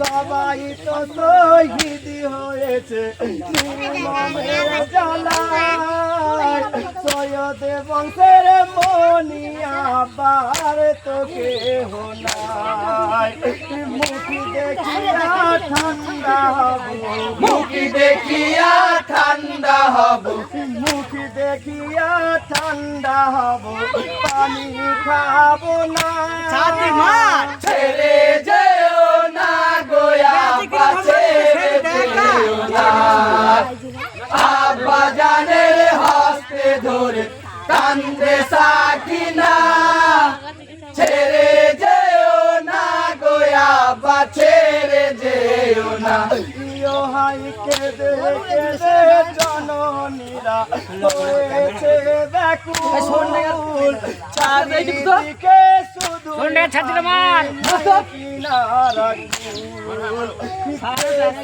সবাই তো শহীদ হয়েছে সৈয়দ বংশের মনিয়া বার তোকে হোনায় মুখি দেখিয়া ঠান্ডা মুখি দেখিয়া ঠান্ডা হব। মুখি দেখিয়া ঠান্ডা হব পানি খাব না। ছেড়ে যেও না গোয়া ছেড়ে যেও না। আব্বা জানের হস্তে ধরে কান্দে সাকিনা। ছেড়ে যেও না গোয়া বা ছেড়ে যেও না। প্রিয় হাই কেঁদে কেঁদে জননীরা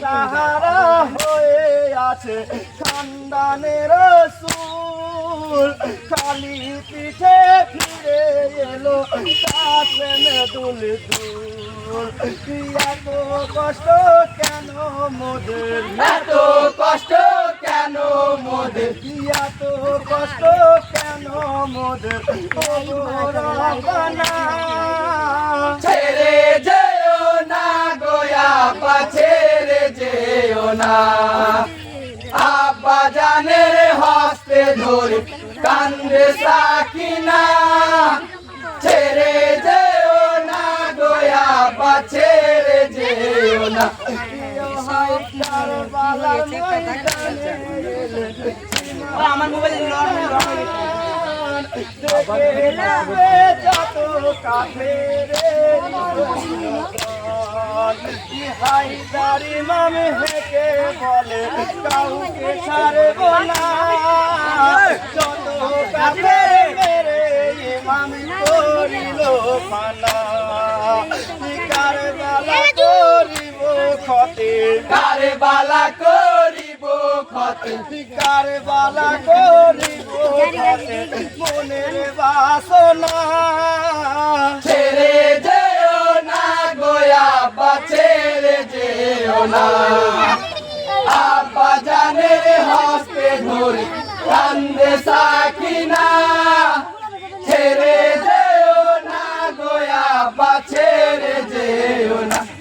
সাহারা হয়ে আছে খানদানের সুর। খালি পিঠে ফিরে এলো দুল এত কষ্ট কেন মোদের? এত কষ্ট কেন মোদের? এত কষ্ট ছেড়ে যেও না গোয়া পা ছেড়ে যেও না। আব্বা জানের হস্তে ধরে কান্দে সাকিনা। ছেড়ে যেও না গোয়া পা ছেড়ে যেও না। আমার মোবাইলে হাইদারি মামে হেকে বলে কাউকে ছাড়ব না যত কাফের মেরে ইমাম করিল কারবালা করিব খতে। কারবালা করিব। ক্ষতি কারবালা করিব খতে ছেড়ে যেও না গোয়া বা ছেড়ে যেও না। আব্বা জানের হস্তে ধরে কান্দে সাকিনা